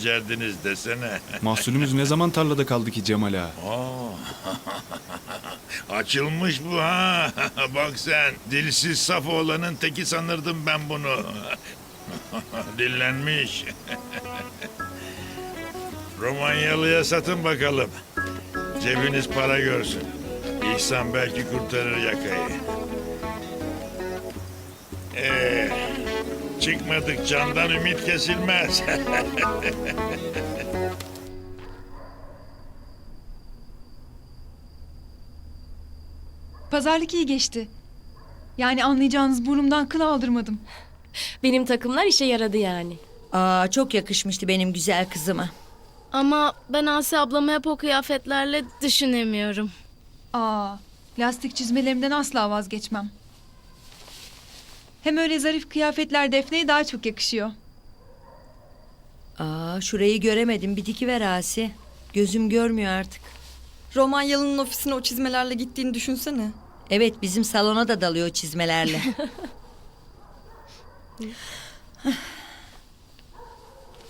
becerdiniz desene. Mahsulümüz ne zaman tarlada kaldı ki Cemal ağa? Oo. Açılmış bu ha. Bak sen dilsiz saf oğlanın teki sanırdım ben bunu. Dillenmiş. Romanyalıya satın bakalım. Cebiniz para görsün. İhsan belki kurtarır yakayı. Ee, çıkmadık candan ümit kesilmez. Pazarlık iyi geçti. Yani anlayacağınız burnumdan kıl aldırmadım. Benim takımlar işe yaradı yani. Aa çok yakışmıştı benim güzel kızıma. Ama ben Asya ablama hep o kıyafetlerle düşünemiyorum. Aa, lastik çizmelerimden asla vazgeçmem. Hem öyle zarif kıyafetler Defne'ye daha çok yakışıyor. Aa şurayı göremedim. Bir diki ver Asi. Gözüm görmüyor artık. Romanyalı'nın ofisine o çizmelerle gittiğini düşünsene. Evet bizim salona da dalıyor çizmelerle.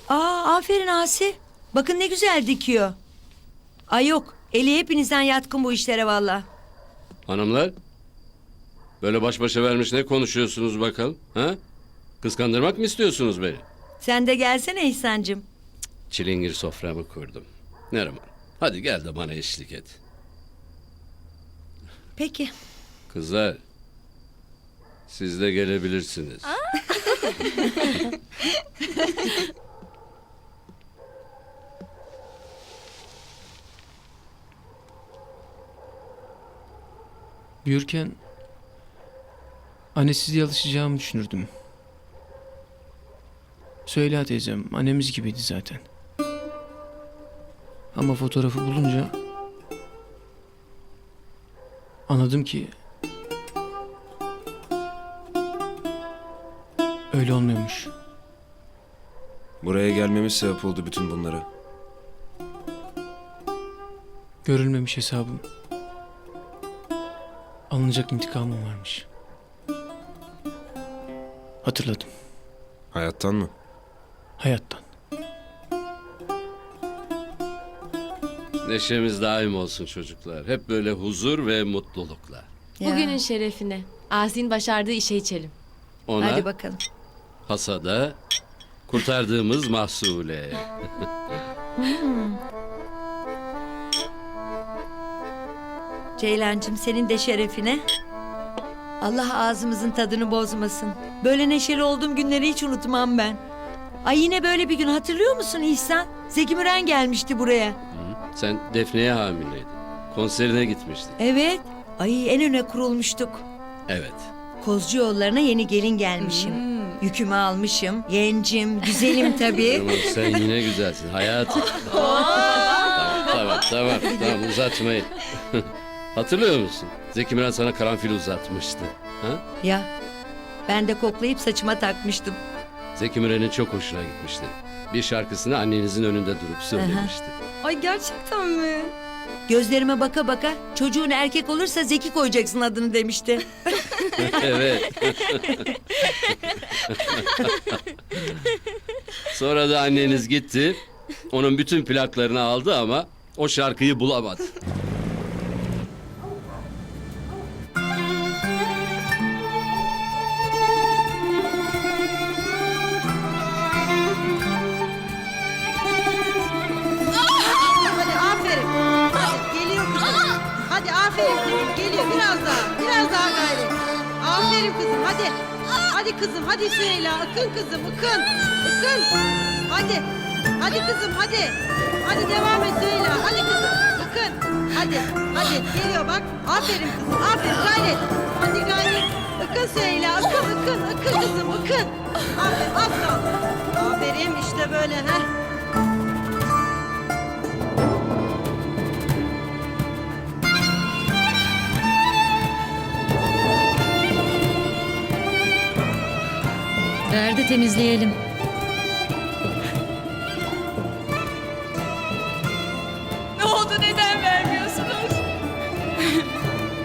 Aa aferin Asi. Bakın ne güzel dikiyor. Ay yok. Eli hepinizden yatkın bu işlere valla. Hanımlar, böyle baş başa vermiş ne konuşuyorsunuz bakalım? Ha? Kıskandırmak mı istiyorsunuz beni? Sen de gelsene İhsan'cığım. Çilingir soframı kurdum. Neriman, hadi gel de bana eşlik et. Peki. Kızlar, siz de gelebilirsiniz. Büyürken annesiz alışacağımı düşünürdüm. Söyle teyzem annemiz gibiydi zaten. Ama fotoğrafı bulunca anladım ki öyle olmuyormuş. Buraya gelmemiz sebep oldu bütün bunlara. Görülmemiş hesabım. Alınacak intikamım varmış. Hatırladım. Hayattan mı? Hayattan. Neşemiz daim olsun çocuklar. Hep böyle huzur ve mutlulukla. Ya. Bugünün şerefine. Asin başardığı işe içelim. Ona, Hadi bakalım. hasada, kurtardığımız mahsule. Ceylancığım senin de şerefine. Allah ağzımızın tadını bozmasın. Böyle neşeli olduğum günleri hiç unutmam ben. Ay yine böyle bir gün hatırlıyor musun İhsan? Zeki Müren gelmişti buraya. Sen Defne'ye hamileydin. Konserine gitmiştin. Evet. Ay en öne kurulmuştuk. Evet. Kozcu yollarına yeni gelin gelmişim. Yükümü almışım. Gencim, güzelim tabii. Ama sen yine güzelsin hayatım. tamam, tamam, tamam, tamam uzatmayın. Hatırlıyor musun? Zeki Müren sana karanfil uzatmıştı. Ha? ya ben de koklayıp saçıma takmıştım. Zeki Müren'in çok hoşuna gitmişti. Bir şarkısını annenizin önünde durup söylemişti. Ay gerçekten mi? Gözlerime baka baka çocuğun erkek olursa Zeki koyacaksın adını demişti. evet. Sonra da anneniz gitti. Onun bütün plaklarını aldı ama o şarkıyı bulamadı. Hadi kızım hadi Süheyla. Akın kızım akın. Akın. Hadi. Hadi kızım hadi. Hadi devam et Süheyla. Hadi kızım. Akın. Hadi. Hadi geliyor bak. Aferin kızım. Aferin gayret. Hadi gayret. Akın Süheyla. Akın akın. Akın kızım akın. Aferin az kaldı. Aferin işte böyle. Heh. De temizleyelim. Ne oldu neden vermiyorsunuz?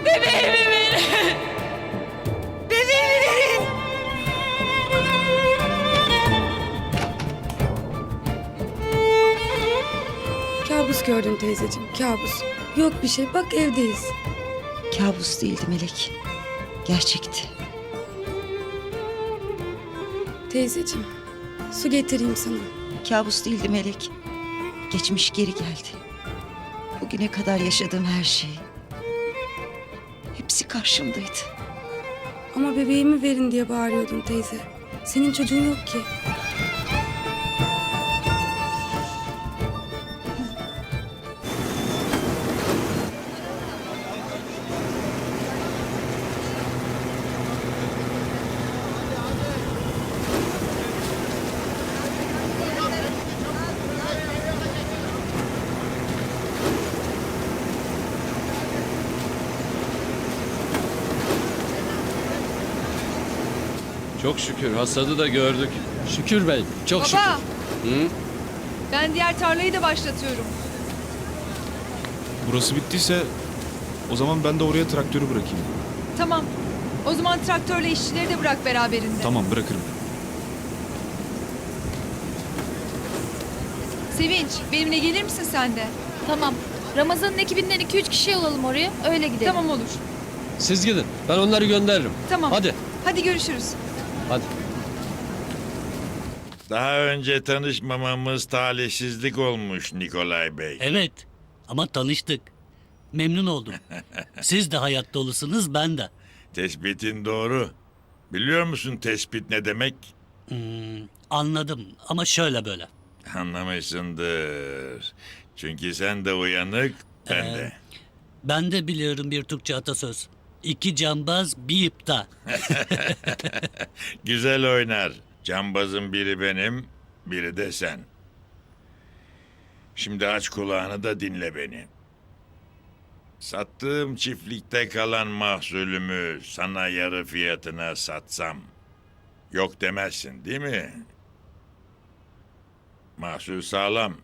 Bebeğimi verin. Bebeğimi verin. Kabus gördüm teyzeciğim, kabus. Yok bir şey, bak evdeyiz. Kabus değildi Melek. Gerçekti. Teyzeciğim, su getireyim sana. Kabus değildi Melek. Geçmiş geri geldi. Bugüne kadar yaşadığım her şey. Hepsi karşımdaydı. Ama bebeğimi verin diye bağırıyordun teyze. Senin çocuğun yok ki. Çok şükür hasadı da gördük. Şükür bey. Çok Baba Hı? ben diğer tarlayı da başlatıyorum. Burası bittiyse o zaman ben de oraya traktörü bırakayım. Tamam. O zaman traktörle işçileri de bırak beraberinde. Tamam bırakırım. Sevinç benimle gelir misin sen de? Tamam. Ramazan'ın ekibinden 2-3 kişi alalım oraya. Öyle gidelim. Tamam olur. Siz gidin. Ben onları gönderirim. Tamam. Hadi. Hadi görüşürüz. Hadi. Daha önce tanışmamamız talihsizlik olmuş Nikolay Bey. Evet ama tanıştık. Memnun oldum. Siz de hayat dolusunuz ben de. Tespitin doğru. Biliyor musun tespit ne demek? Hmm, anladım ama şöyle böyle. Anlamışsındır. Çünkü sen de uyanık, ben Ee, de. Ben de biliyorum bir Türkçe atasöz. İki cambaz bir ipta. Güzel oynar. Cambazın biri benim, biri de sen. Şimdi aç kulağını da dinle beni. Sattığım çiftlikte kalan mahsulümü sana yarı fiyatına satsam yok demezsin değil mi? Mahsul sağlam.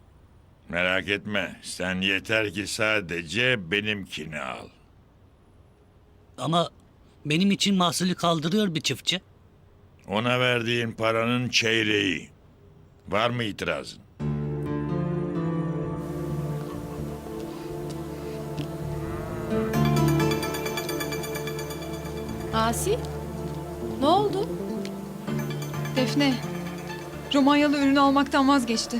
Merak etme. Sen yeter ki sadece benimkini al. Ama benim için mahsulü kaldırıyor bir çiftçi. Ona verdiğin paranın çeyreği. Var mı itirazın? Asi? Ne oldu? Defne. Romanyalı ürünü almaktan vazgeçti.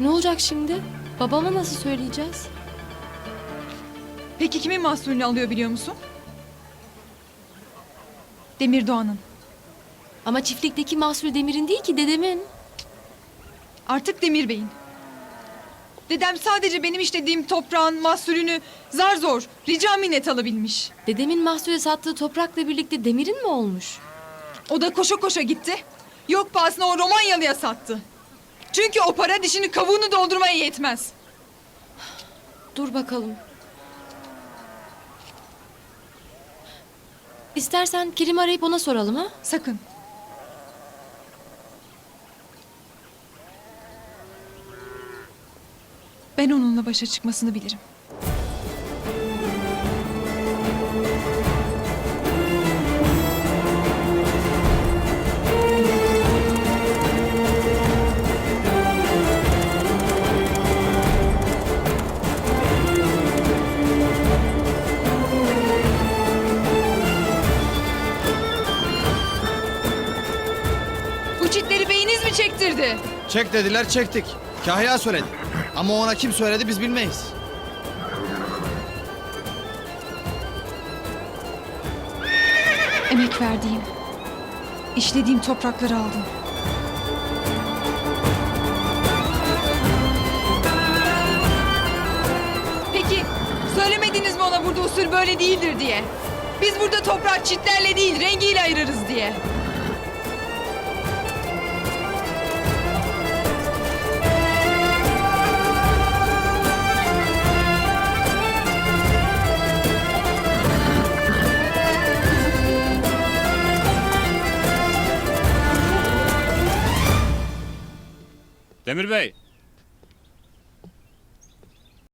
Ne olacak şimdi? Babama nasıl söyleyeceğiz? Peki kimin mahsulünü alıyor biliyor musun? Demir Doğan'ın. Ama çiftlikteki mahsul Demir'in değil ki dedemin. Artık Demir Bey'in. Dedem sadece benim işlediğim toprağın mahsulünü zar zor, rica minnet alabilmiş. Dedemin mahsulü sattığı toprakla birlikte Demir'in mi olmuş? O da koşa koşa gitti. Yok pahasına o Romanyalı'ya sattı. Çünkü o para dişini kavuğunu doldurmaya yetmez. Dur bakalım. İstersen Kerim arayıp ona soralım ha? Sakın. Ben onunla başa çıkmasını bilirim. Çektirdi? Çek dediler çektik. Kahya söyledi. Ama ona kim söyledi biz bilmeyiz. Emek verdiğim, işlediğim toprakları aldım. Peki söylemediniz mi ona burada usul böyle değildir diye? Biz burada toprağı çitlerle değil rengiyle ayırırız diye. Demir Bey